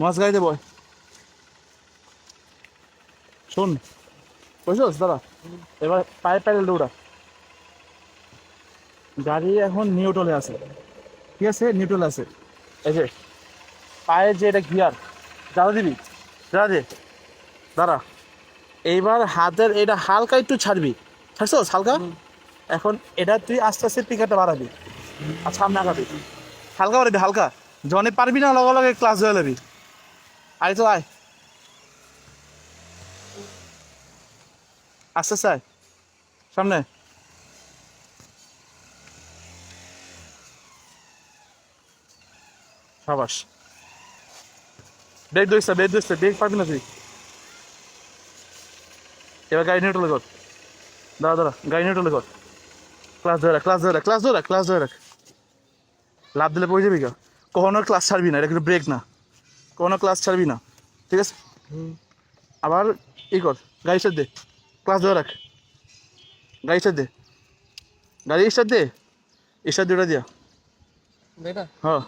মাছ গাড়িতে বয়। শোন। বুঝছস? দাদা এবার পায়ে প্যাডেল দৌড়া। গাড়ি এখন নিউট্রলে আছে। ঠিক আছে? নিউট্রলে আছে। এই যে পায়ে যে এটা গিয়ার দাদা দিবি? দাদা দে। দাঁড়া। এইবার হাতের এটা হালকা একটু ছাড়বি। ছাড়ছস? হালকা? এখন এটা তুই আস্তে আস্তে পিকারটা বাড়াবি। আর সামনে আগাবি। হালকা বাড়াবি হালকা। জনে পারবি না লগে লগে ক্লাস হয়ে যাবি। আয় তো আয়। আস্তে আস্তে সামনে। সাবাস। ব্রেক ধরিস ব্রেক ধরিস ব্রেক পাবি না তুই। এবার গাড়ি নিউট্রাল কর দাঁড়া দাঁড়া, গাড়ি নিউট্রাল কর ক্লাস ধরে ক্লাস ধরে ক্লাস ধরে ক্লাস ধরে লাভ দিলে পড়ে যাবি কা কখনো ক্লাস ছাড়বি না, এটা কিন্তু ব্রেক না। কখনো ক্লাস ছাড়বি না ঠিক আছে? আবার ই কর গাড়ি স্টার্ট দে ক্লাস ধরে রাখ। গাড়ি স্টার্ট দে। গাড়ি স্টার্ট দে স্টার্ট দুটা দিয়া। এটা হ্যাঁ।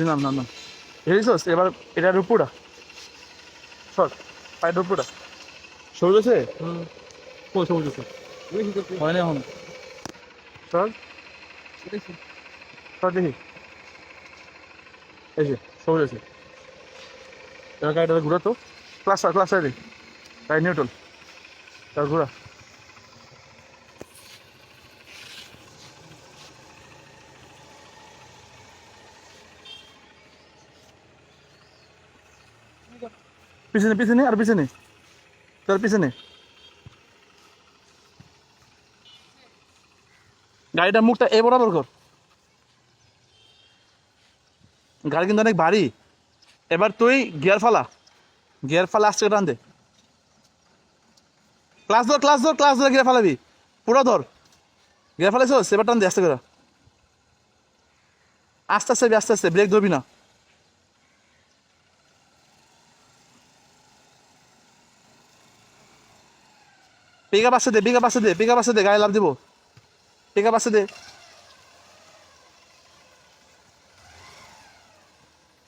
নাম নাম নাম। হেরিস এবার এটার উপরটা সর পায়ের উপরটা সরু গেছে হুম। বেশি তো হয় না এখন। সর। সর দেখি। এই যে সরু গেছে এবার গাড়িটা ঘুরা ক্লাস ক্লাস সাইডে গাড়ি নিউট্রাল তার ঘুরা। পিছনে পিছনে আর পিছনে। তার পিছনে। গাড়িটার মুখটা এ বরাবর কর। গাড়ি কিন্তু অনেক ভারী। এবার তুই গিয়ার ফালা। গিয়ার ফালা আসছে টান দে ক্লাস ধর ক্লাস ধর ক্লাস ধরে গিয়ার ফালাবি। পুরো ধর। গিয়ার ফালাইছস? এবার টান দে, আস্তে করে। আস্তে আস্তে আস্তে আস্তে ব্রেক ধরবি না। পিক আপ দে পিক আপ আসতে দে পিক আপ আসতে দে গায়ে লাভ দিব। পিক আপ দে।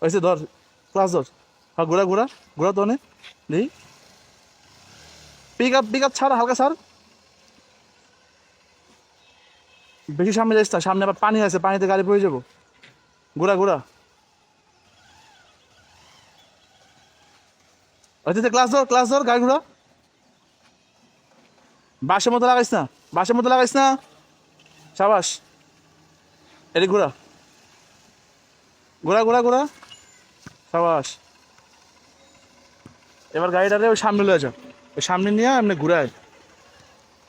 ওইসে ধর ক্লাস ধর। হ্যাঁ ঘোরা ঘোরা ঘোরা তো দেখি পিক আপ পিক আপ ছাড়, হালকা ছাড়। বেশি সামনে যাইস না, সামনে আবার পানি আছে, পানিতে গাড়ি পড়ে যাব। ঘোরা ঘোরা। ওইতে ক্লাস ধর ক্লাস ধর, গাড়ি ঘোরা। বাসের মতো লাগাইস না, বাসের মতো লাগাইস না। সাবাস। এদিক ঘোরা। ঘোরা ঘোরা ঘোরা। সাবাস। এবার গাড়িটারে ওই সামনে লয়ে যা। ওই সামনে নিয়ে এমনি ঘুরায়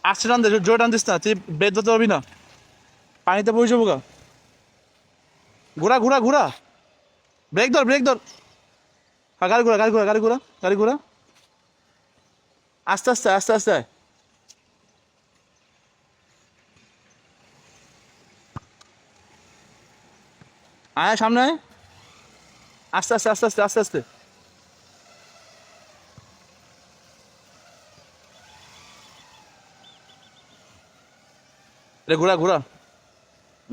আসছে টান দে জোর টান দিস না, তুই বেদ ধরতে পারবি না। পানিতে পড়ে যাব গা। ঘোরা ঘোরা ঘোরা। ব্রেক ধর ব্রেক ধর। হ্যাঁ গাড়ি ঘোরা গাড়ি ঘোরা গাড়ি ঘোরা গাড়ি ঘোরা। আস্তে আস্তে আস্তে আস্তে। আয়, সামনে আয়। আস্তে আস্তে আস্তে আস্তে আস্তে। আস্তে রে ঘোরা ঘোরা।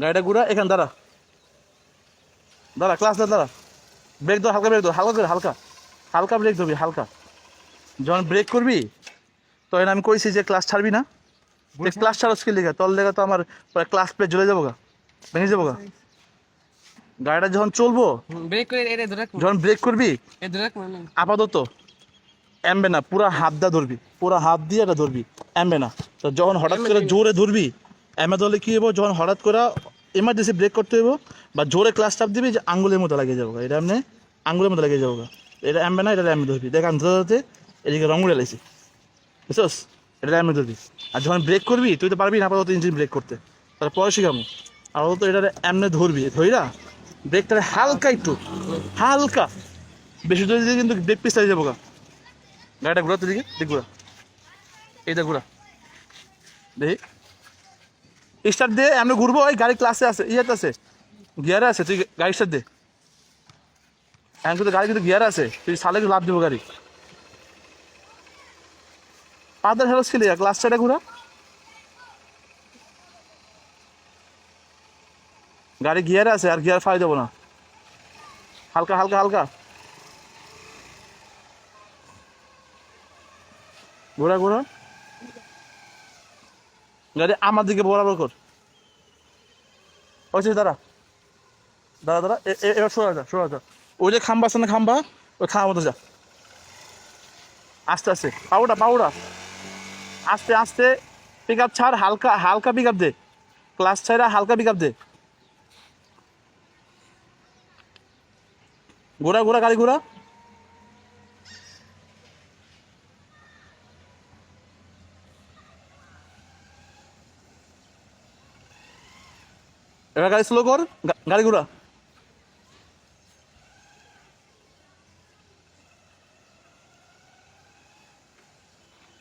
গাড়িটা ঘোরা এখানে দাঁড়া। দাঁড়া ক্লাস দাঁড়া। ব্রেক ধর হালকা ব্রেক ধর হালকা করে হালকা। হালকা ব্রেক ধরবি হালকা। যখন ব্রেক করবি তখন আমি কইছি যে ক্লাস ছাড়বি না। ক্লাস ছাড়ো স্কিল লেগে তোর লেগে তো আমার ক্লাস প্লেট জ্বলে যাব গা ভেঙে যাব গা গাড়িটা যখন চলবো ব্রেক করে এটা ধরে যখন ব্রেক করবি এ ধরে মানে। আপাতত এমবে না পুরা হাত দা ধরবি পুরা হাত দিয়ে এটা ধরবি এমবে না। তো যখন হঠাৎ করে জোরে ধরবি এমে ধরলে কি হব যখন হঠাৎ করে এমার্জেন্সি ব্রেক করতে হইব বা জোরে ক্লাস চাপ দিবি যে আঙ্গুলের মতো লাগিয়ে যাব। এটা এমনি আঙ্গুলের মতো লাগিয়ে যাব। এটা এমবে না এটা এমনি ধরবি। দেখ আমি ধরতে এদিকে রং উড়ে লাইছি। বুঝছস? এটা এমনি ধরবি। আর যখন ব্রেক করবি তুই তো পারবি না আপাতত ইঞ্জিন ব্রেক করতে। তাহলে পরে শিখামো আপাতত এটা এমনি ধরবি ধইরা ব্রেকটা হালকা একটু, হালকা। বেশি ধরে দিলে কিন্তু ব্রেক পিস যাব গা গাড়িটা ঘোরা দিকে দেখ ঘোরা। এইটা ঘোরা। দেখি। স্টার্ট দে আমি ঘুরবো, ওই গাড়ি ক্লাসে আছে, ইয়েতে আছে। গিয়ারে আছে, তুই গাড়ি স্টার্ট দে। এখন কিন্তু গাড়ি কিন্তু গিয়ারে আছে, তুই সালে লাভ দিব গাড়ি। পাদার হেরস খেলি ক্লাস সাইডে ঘোরা। গাড়ি গিয়ার আছে, আর গিয়ার ফাই দেবো না। হালকা হালকা হালকা। ঘোরা ঘোরা। গাড়ি আমার দিকে বরাবর কর। ওই দাঁড়া। এ- এ- এবার সরা যা সরা যা। ওই যে খাম্বা আছে না খাম্বা? ওই খাম্বা মতো যা। আস্তে আস্তে। পাউডা পাউডা আস্তে আস্তে। পিক আপ ছাড়, হালকা হালকা পিক আপ দে। ক্লাস ছাড়া হালকা পিক আপ দে। ঘোরা ঘোরা, গাড়ি ঘোরা। এবার গাড়ি স্লো কর গাড়ি ঘোরা।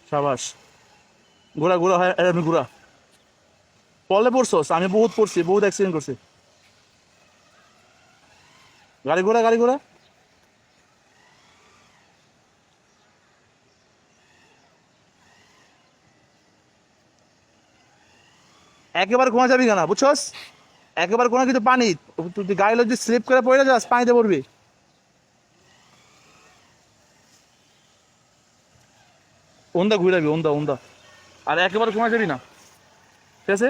সাবাস। ঘোরা ঘোরা, হয় আমি ঘোরা। পলে পড়ছস, আমি বহুত পড়ছি, বহুত অ্যাক্সিডেন্ট করছি। গাড়ি ঘোরা গাড়ি ঘোরা। একেবারে ঘোমা যাবি না বুঝছস? একেবারে কোনো কিছু পানি। তুই গাড়ি যদি স্লিপ করে পড়ে যাস, পানিতে পড়বি। ওন্দা ঘুরাবি ওন্দা ওন্দা। আর একেবারে ঘুমা যাবি না। ঠিক আছে?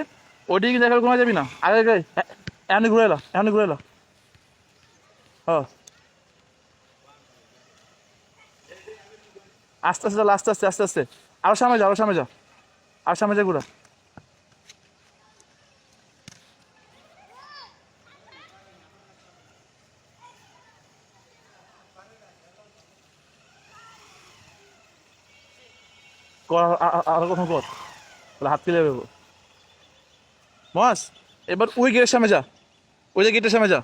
ওইদিকে কিন্তু একেবারে ঘুমা যাবি না। আগে আগে এমনি ঘুরে এলা এমনি ঘুরে এলা। হ্যাঁ আস্তে আস্তে আস্তে আস্তে আস্তে আস্তে। আরও সামনে যা, আরও সামনে যা। আর সামনে যা, ঘুরা। আরও কথা কর তাহলে হাত ফেলে দেবো মাস এবার ওই গেটের সামনে যা। ওই যে গেটের সামনে যা।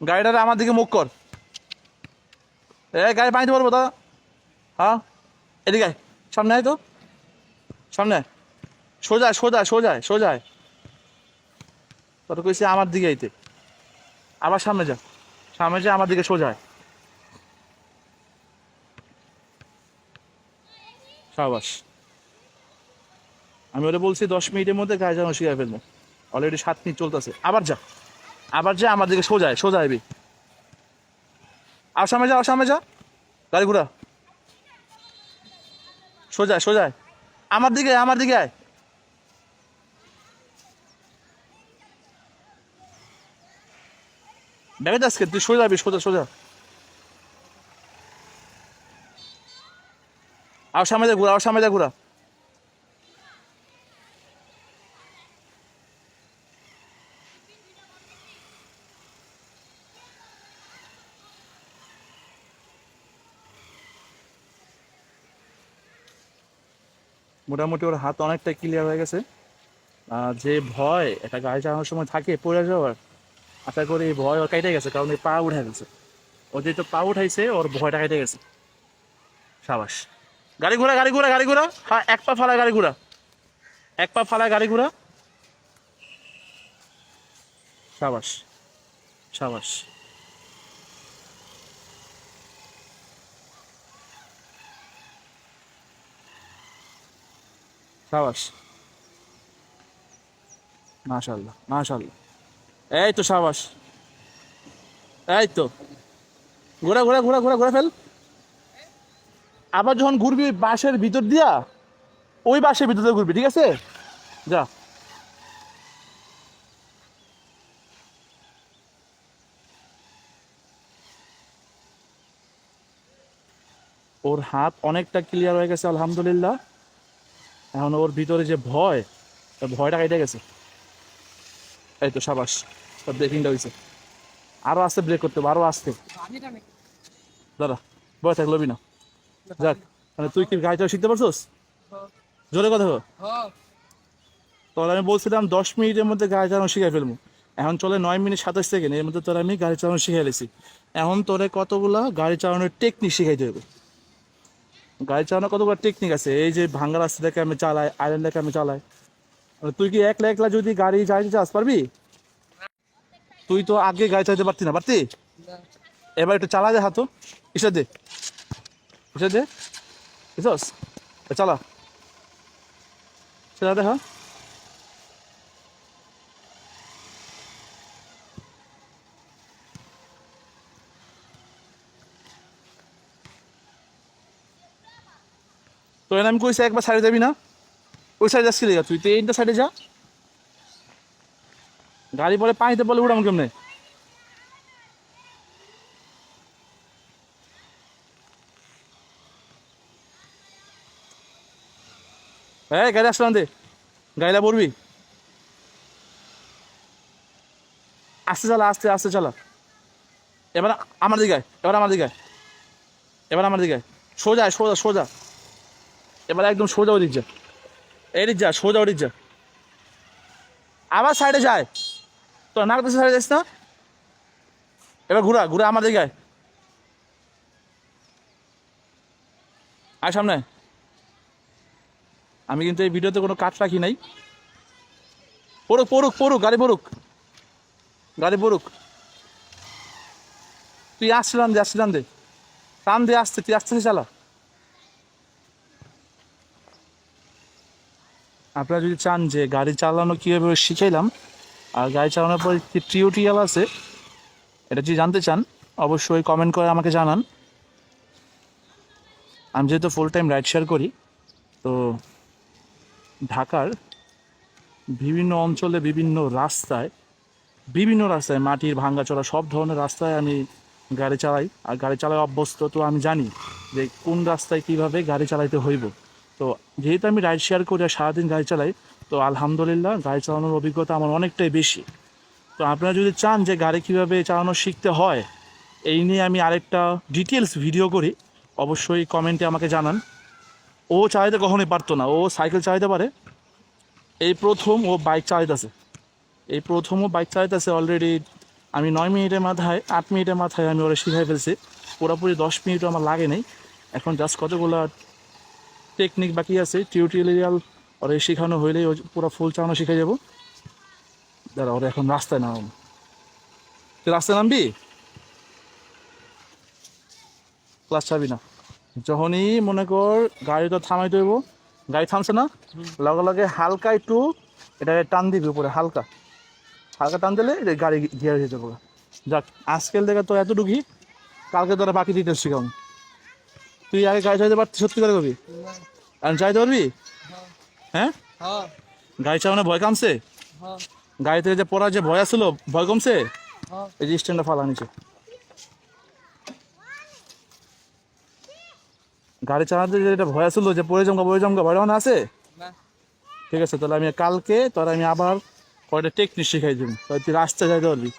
গাড়িটারে আমার দিকে মুখ কর এ, গাড়ি পানিতে পারব দাদা হ্যাঁ এদিকে। সামনে আয় তো সামনে আয়। সোজা সোজা সোজায় সোজায় তোর কইছি আমার দিকে আইতে। আবার সামনে যা। সামনে যা আমার দিকে সোজায় সাবাস। আমি ওরা বলছি, দশ মিনিটের মধ্যে গায়ে চালানো শিখে ফেলব। অলরেডি সাত মিনিট চলতেছে। আবার যা আবার যা আমার দিকে সোজায় সোজা আইবি। আসামে যা আসামে যা। গাড়ি ঘুরা। সোজায় সোজায় আমার দিকে আমার দিকে আয়। ব্যাগে আজকে তুই সোজা আবি, সোজা সোজা। আর সামনে যা ঘুরা, আর সামনে যা ঘুরা। মোটামুটি ওর হাত অনেকটা ক্লিয়ার হয়ে গেছে। যে ভয় একটা গাড়ি চালানোর সময় থাকে, পড়ে যাওয়ার। আশা করি এই ভয় ওর কেটে গেছে, কারণ এই পা উঠে গেছে। ও যেহেতু পা উঠাইছে, ওর ভয়টা কেটে গেছে। সাবাস। গাড়ি ঘোরা গাড়ি ঘোরা গাড়ি ঘোরা হ্যাঁ এক পা ফালা, গাড়ি ঘোরা এক পা ফালা, গাড়ি ঘোরা সাবাস সাবাস। সাবাস। মাশাল্লাহ মাশাল্লাহ এই তো সাবাস। এই তো। ঘোরা ঘোরা ঘোরা ঘোরা ঘোরা ফেল। আবার যখন ঘুরবি ওই বাসের ভিতর দিয়া, ওই বাসের ভিতর দিয়ে ঘুরবি, ঠিক আছে? যা। ওর হাত অনেকটা ক্লিয়ার হয়ে গেছে, আলহামদুলিল্লাহ। এখন ওর ভিতরে যে ভয় ভয়টা কেটে গেছে। এই তো সাবাস, সব ব্রেকিংটা হয়েছে আরও আস্তে ব্রেক করতে হবে, আরও আস্তে। দাদা বয় থাক, লবি না। যাক মানে তুই কি গাড়ি চালা শিখতে পারছোস? জোরে কথা তাহলে আমি বলছিলাম দশ মিনিটের মধ্যে গাড়ি চালানো শিখাই ফেলব। এখন চলে নয় মিনিট সাতাশ সেকেন্ড এর মধ্যে তোর আমি গাড়ি চালানো শিখাই লেছি এখন তোরে কতগুলা গাড়ি চালানোর টেকনিক শিখাইতে হবে? গাড়ি চালানোর কতগুলো টেকনিক আছে? এই যে ভাঙ্গা রাস্তা থেকে আমি চালাই আইল্যান্ড থেকে আমি চালাই। তুই কি একলা একলা যদি গাড়ি চালাতে চাস পারবি? তুই তো আগে গাড়ি চালাতে পারতি না পারতি? এবার একটু চালা দে হাতো ইসে দে। বুঝে দে? বুঝছস চালা। চালা দেখ। তো আমি কইছি একবার সাইডে যাবি না? ওই সাইডে যাস কি তুই। তো এইটা সাইডে যা। গাড়ি পরে পানিতে বলে উড়াম কেমনে? এই গাড়ি আসলাম দে গাড়িটা পড়বি। আস্তে চালা আস্তে আস্তে চালা। এবার আমার দিকে আয়, এবার আমার দিকে আয়। এবার আমার দিকে আয়। সোজা সোজা সোজা। এবার একদম সোজা ওদিক যা। এদিক যা সোজা ওদিক যা। আবার সাইডে যায় তো নাক দেশে সাইডে যাস না। এবার ঘুরা ঘুরা আমার দিকে আয়। আয় সামনে। আমি কিন্তু এই ভিডিওতে কোনো কাট রাখি নাই। পড়ুক পড়ুক পড়ুক, গাড়ি পড়ুক। গাড়ি পড়ুক। তুই আসছিলাম দে আসছিলাম দে। টান দিয়ে আসতে, তুই আসতে চালা। আপনারা যদি চান যে গাড়ি চালানো কীভাবে শিখাইলাম, আর গাড়ি চালানোর পর যে টিউটোরিয়াল আছে, এটা যদি জানতে চান, অবশ্যই কমেন্ট করে আমাকে জানান। আমি যেহেতু ফুল টাইম রাইড শেয়ার করি, তো ঢাকার বিভিন্ন অঞ্চলে বিভিন্ন রাস্তায় বিভিন্ন রাস্তায় মাটির ভাঙ্গাচোরা, সব ধরনের রাস্তায় আমি গাড়ি চালাই, আর গাড়ি চালায় অভ্যস্ত। তো আমি জানি যে কোন রাস্তায় কীভাবে গাড়ি চালাইতে হইব। তো যেহেতু আমি রাইড শেয়ার করি আর সারাদিন গাড়ি চালাই, তো আলহামদুলিল্লাহ গাড়ি চালানোর অভিজ্ঞতা আমার অনেকটাই বেশি। তো আপনারা যদি চান যে গাড়ি কীভাবে চালানো শিখতে হয়, এই নিয়ে আমি আরেকটা ডিটেলস ভিডিও করি, অবশ্যই কমেন্টে আমাকে জানান। ও চালাইতে কখনোই পারতো না। ও সাইকেল চালাইতে পারে এই প্রথম ও বাইক চালাইতেছে এই প্রথম ও বাইক চালাইতেছে অলরেডি আমি নয় মিনিটের মাথায়, আট মিনিটের মাথায় আমি ওরা শিখাই ফেলছি। পুরোপুরি দশ মিনিটও আমার লাগে নেই। এখন জাস্ট কতগুলো টেকনিক বাকি আছে টিউটোরিয়াল ওরা শেখানো হইলেই ও পুরো ফুল চালানো শিখে যাব। দাঁড়া, ওরা এখন রাস্তায় নাম তুই রাস্তায় নামবি? ক্লাস ছাড়বি না। যখনই মনে কর গাড়িটা থামাইতে হইব গাড়ি থামছে না? লগে লগে হালকা একটু এটা টান দিবি উপরে হালকা। হালকা টান দিলে এটা গাড়ি গিয়ে যেতে পারবে যাক আজকাল থেকে তো এতটুকুই। কালকে তোরা বাকি দিতে শিখাম তুই আগে গাড়ি চালাতে পারতি সত্যি করে করবি আর চাইতে পারবি? হ্যাঁ? হ্যাঁ। গাড়ি চালানো ভয় কামছে? হ্যাঁ। গাড়ি থেকে যে পড়ার যে ভয় আসছিল ভয় কমছে? হ্যাঁ। এই যে স্ট্যান্ডটা ফালা নিচে। গাড়ি চালাতে যে এটা ভয় আসছিল যে পড়ে জমকা পড়ে জমকা ভয় আছে? ঠিক আছে তাহলে আমি কালকে তোর আমি আবার কয়টা টেকনিক শিখাই দিব। তাহলে তুই রাস্তায় যাইতে পারবি।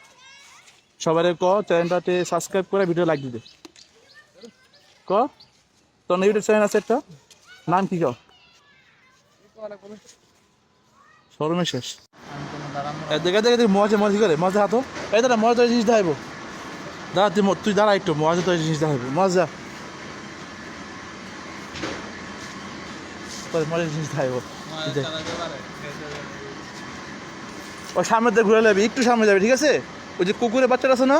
সবাই ক চ্যানেলটাতে সাবস্ক্রাইব করে ভিডিও লাইক দিতে। ক? তোর ইউটিউব চ্যানেল আছে একটা? নাম কি ক? শরমে শেষ দেখে দেখে তুই মজা মজা করে মজা হাতো এই দাদা মজা তোর জিনিস দেখাইবো। দাদা তুই তুই দাঁড়া একটু মজা তোর জিনিস দেখাইবো। মজা। মজা জিনিস দেখাইবো দেখ। ও সামনে দিয়ে ঘুরে যাবি একটু সামনে যাবে ঠিক আছে? ওই যে কুকুরের বাচ্চাটা আছে না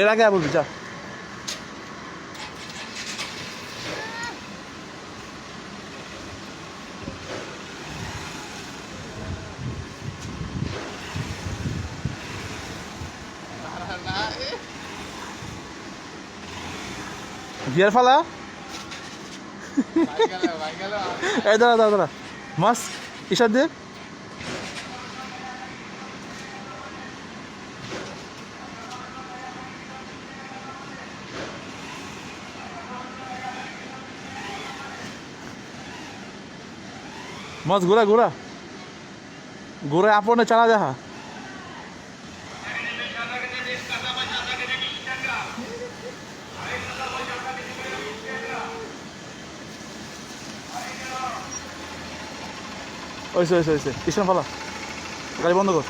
এর আগে বলবি যা। গিয়ার ফালা? এই দাঁড়া দাঁড়া দাঁড়া। মাস ইশার দে মজ ঘুরা ঘুরা। ঘুরে আপনে চালা যাহা ওইসে ওইসে ওইসে পিছনে ফালা গাড়ি বন্ধ কর।